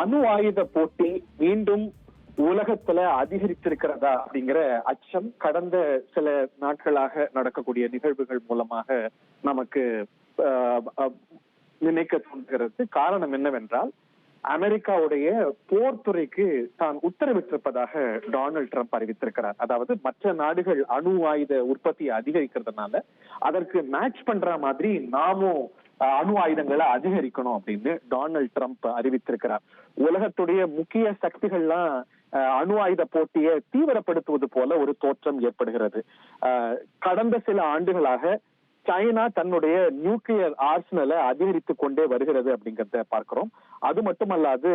அணு ஆயுத போட்டி மீண்டும் உலகத்துல அதிகரித்திருக்கிறதா அப்படிங்கிற அச்சம் கடந்த சில நாட்களாக நடக்கக்கூடிய நிகழ்வுகள் மூலமாக நமக்கு நினைக்க தோன்றுகிறது. காரணம் என்னவென்றால் அமெரிக்காவுடைய போர்த்துறைக்கு தான் உத்தரவிட்டிருப்பதாக டொனால்ட் ட்ரம்ப் அறிவித்திருக்கிறார். அதாவது மற்ற நாடுகள் அணு ஆயுத உற்பத்தியை அதிகரிக்கிறதுனால அதற்கு மேட்ச் பண்ற மாதிரி நாமும் அணு ஆயுதங்களை அதிகரிக்கணும் அப்படின்னு டொனால்ட் ட்ரம்ப் அறிவித்திருக்கிறார். உலகத்துடைய முக்கிய சக்திகள்லாம் அணு ஆயுத போட்டியை தீவிரப்படுத்துவது போல ஒரு தோற்றம் ஏற்படுகிறது. கடந்த சில ஆண்டுகளாக சைனா தன்னுடைய நியூக்ளியர் ஆர்சனலை அதிகரித்து கொண்டே வருகிறது அப்படிங்கிறத பார்க்கிறோம். அது மட்டுமல்லாது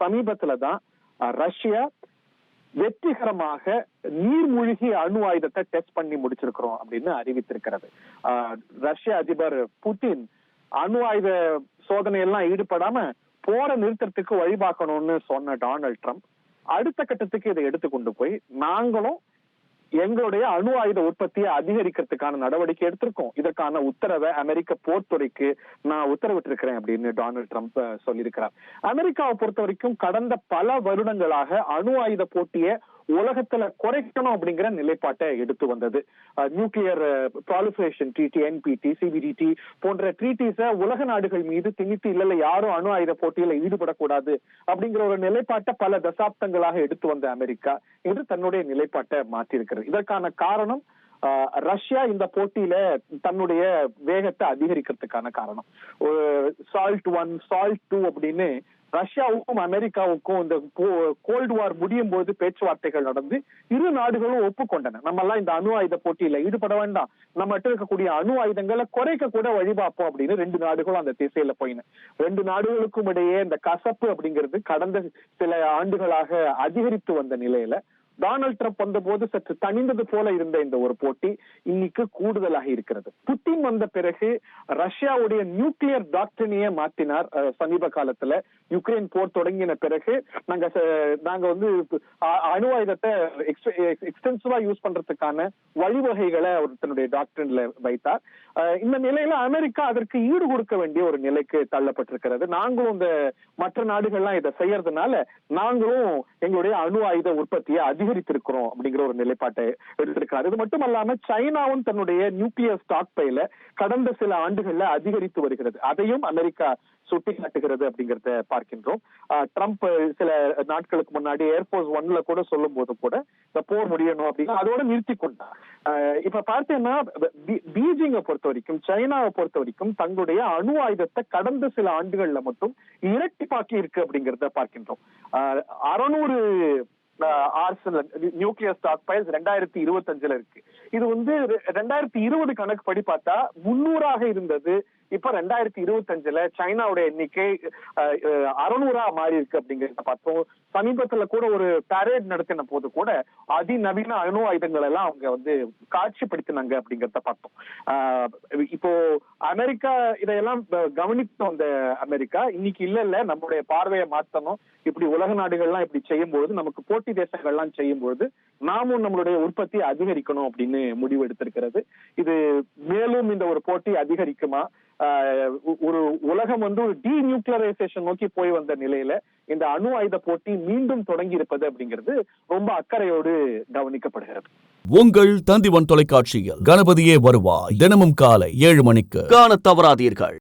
சமீபத்துல தான் ரஷ்யா வெற்றிகரமாக நீர்மூழ்கி அணு ஆயுதத்தை டெஸ்ட் பண்ணி முடிச்சிருக்கிறோம் அப்படின்னு அறிவித்திருக்கிறது. ரஷ்ய அதிபர் புட்டின் அணு ஆயுத சோதனை எல்லாம் ஈடுபடாம போற நிறுத்தத்துக்கு வழிபாக்கணும்னு சொன்ன டொனால்ட் ட்ரம்ப் அடுத்த கட்டத்துக்கு இதை எடுத்து கொண்டு போய் நாங்களும் எங்களுடைய அணு ஆயுத உற்பத்தியை அதிகரிக்கிறதுக்கான நடவடிக்கை எடுத்திருக்கோம். இதற்கான உத்தரவை அமெரிக்க போர்த்துறைக்கு நான் உத்தரவிட்டிருக்கிறேன் அப்படின்னு டொனால்ட் ட்ரம்ப் சொல்லியிருக்கிறார். அமெரிக்காவை பொறுத்த வரைக்கும் கடந்த பல வருடங்களாக அணு ஆயுத போட்டியை உலகத்துல குறைக்கணும் அப்படிங்கிற நிலைப்பாட்டை எடுத்து வந்தது. Nuclear proliferation treaty NPT CTBT போன்ற ட்ரீட்டிஸ உலக நாடுகள் மீது திணித்து இல்ல யாரும் அணு ஆயுத போட்டியில ஈடுபடக்கூடாது அப்படிங்கிற ஒரு நிலைப்பாட்டை பல தசாப்தங்களாக எடுத்து வந்த அமெரிக்கா இன்று தன்னுடைய நிலைப்பாட்டை மாற்றியிருக்கிறது. இதற்கான காரணம் ரஷ்யா இந்த போட்டியில தன்னுடைய வேகத்தை அதிகரிக்கிறதுக்கான காரணம். சால்ட் ஒன் சால்ட் டூ அப்படின்னு ரஷ்யாவுக்கும் அமெரிக்காவுக்கும் இந்த கோல்டு வார் முடியும் போது பேச்சுவார்த்தைகள் நடந்து இரு நாடுகளும் ஒப்புக்கொண்டன. நம்ம எல்லாம் இந்த அணு ஆயுத போட்டியில ஈடுபட வேண்டாம். நம்ம இருக்கக்கூடிய அணு ஆயுதங்களை குறைக்க கூட வழிபாப்போம் அப்படின்னு ரெண்டு நாடுகளும் அந்த திசையில போயின. ரெண்டு நாடுகளுக்கும் இடையே இந்த கசப்பு அப்படிங்கிறது கடந்த சில ஆண்டுகளாக அதிகரித்து வந்த நிலையில டொனால்ட் ட்ரம்ப் வந்தபோது சற்று தனிந்தது போல இருந்த இந்த ஒரு போட்டி இன்னைக்கு கூடுதலாக இருக்கிறது. புட்டின் வந்த பிறகு ரஷ்யாவுடைய நியூக்ளியர் டாக்டரினையே மாத்தினார் சமீப காலத்துல. யுக்ரைன் போர் தொடங்கின பிறகு நாங்க நாங்க வந்து அணு ஆயுதத்தை எக்ஸ்டென்சிவா யூஸ் பண்றதுக்கான வழிவகைகளை அவர் தன்னுடைய டாக்டரின்ல வைத்தார். இந்த நிலையில அமெரிக்கா அதற்கு ஈடு கொடுக்க வேண்டிய ஒரு நிலைக்கு தள்ளப்பட்டிருக்கிறது. நாங்களும் இந்த மற்ற நாடுகள்லாம் இதை செய்யறதுனால நாங்களும் எங்களுடைய அணு ஆயுத உற்பத்தியை அதிகரித்திருக்கிறோம் அப்படிங்கிற ஒரு நிலைப்பாட்டை எடுத்திருக்கிறார். இது மட்டும் அல்லாம சைனாவும் தன்னுடைய நியூக்ளியர் ஸ்டாக் பைல கடந்த சில ஆண்டுகள்ல அதிகரித்து வருகிறது. அதையும் அமெரிக்கா சுட்டிக்காட்டுகிறது அப்படிங்கறத பார்க்கின்றோம். ட்ரம்ப் சில நாட்களுக்கு முன்னாடி ஏர்போர்ஸ் ஒன்ல கூட சொல்லும் போது கூட இந்த போர் முடியணும் அப்படின்னு அதோட நிறுத்தி கொண்டார். ஆஹ் இப்ப பார்த்தீங்கன்னா பீஜிங்கை பொறுத்த வரைக்கும் சைனாவை பொறுத்த வரைக்கும் தங்களுடைய அணு ஆயுதத்தை கடந்த சில ஆண்டுகள்ல மட்டும் இரட்டிப்பாக்கி இருக்கு அப்படிங்கறத பார்க்கின்றோம். அறுநூறு ஆர்சனல் நியூக்ளியர் ஸ்டாக் பைல்ஸ் ரெண்டாயிரத்தி இருபத்தஞ்சுல இருக்கு. இது வந்து ரெண்டாயிரத்தி இருபது கணக்கு படி பார்த்தா முன்னூறாக இருந்தது இப்ப ரெண்டாயிரத்தி இருபத்தஞ்சுல சைனாவுடைய எண்ணிக்கை அறுநூறா மாறி இருக்கு அப்படிங்கறத பார்த்தோம். சமீபத்துல கூட ஒரு பரேட் நடத்தின போது கூட அதிநவீன அணு ஆயுதங்கள் எல்லாம் அவங்க வந்து காட்சிப்படுத்தினாங்க அப்படிங்கறத பார்த்தோம். இப்போ அமெரிக்கா இதையெல்லாம் கவனித்தோம். அந்த அமெரிக்கா இன்னைக்கு இல்ல இல்ல. நம்மளுடைய பார்வையை மாத்தணும். இப்படி உலக நாடுகள்லாம் இப்படி செய்யும்போது நமக்கு போட்டி தேசங்கள்லாம் செய்யும்போது நாமும் நம்மளுடைய உற்பத்தியை அதிகரிக்கணும் அப்படின்னு முடிவு எடுத்திருக்கிறது. இது மேலும் இந்த ஒரு போட்டி அதிகரிக்குமா? ஒரு உலகம் வந்து ஒரு டி நியூக்ளியரைசேஷன் நோக்கி போய் வந்த நிலையில இந்த அணு ஆயுத போட்டி மீண்டும் தொடங்கி இருப்பது அப்படிங்கிறது ரொம்ப அக்கறையோடு கவனிக்கப்படுகிறது. உங்கள் தந்திவன் தொலைக்காட்சியில் கணபதியே வருவாய். தினமும் காலை ஏழு மணிக்கு. காண தவறாதீர்கள்.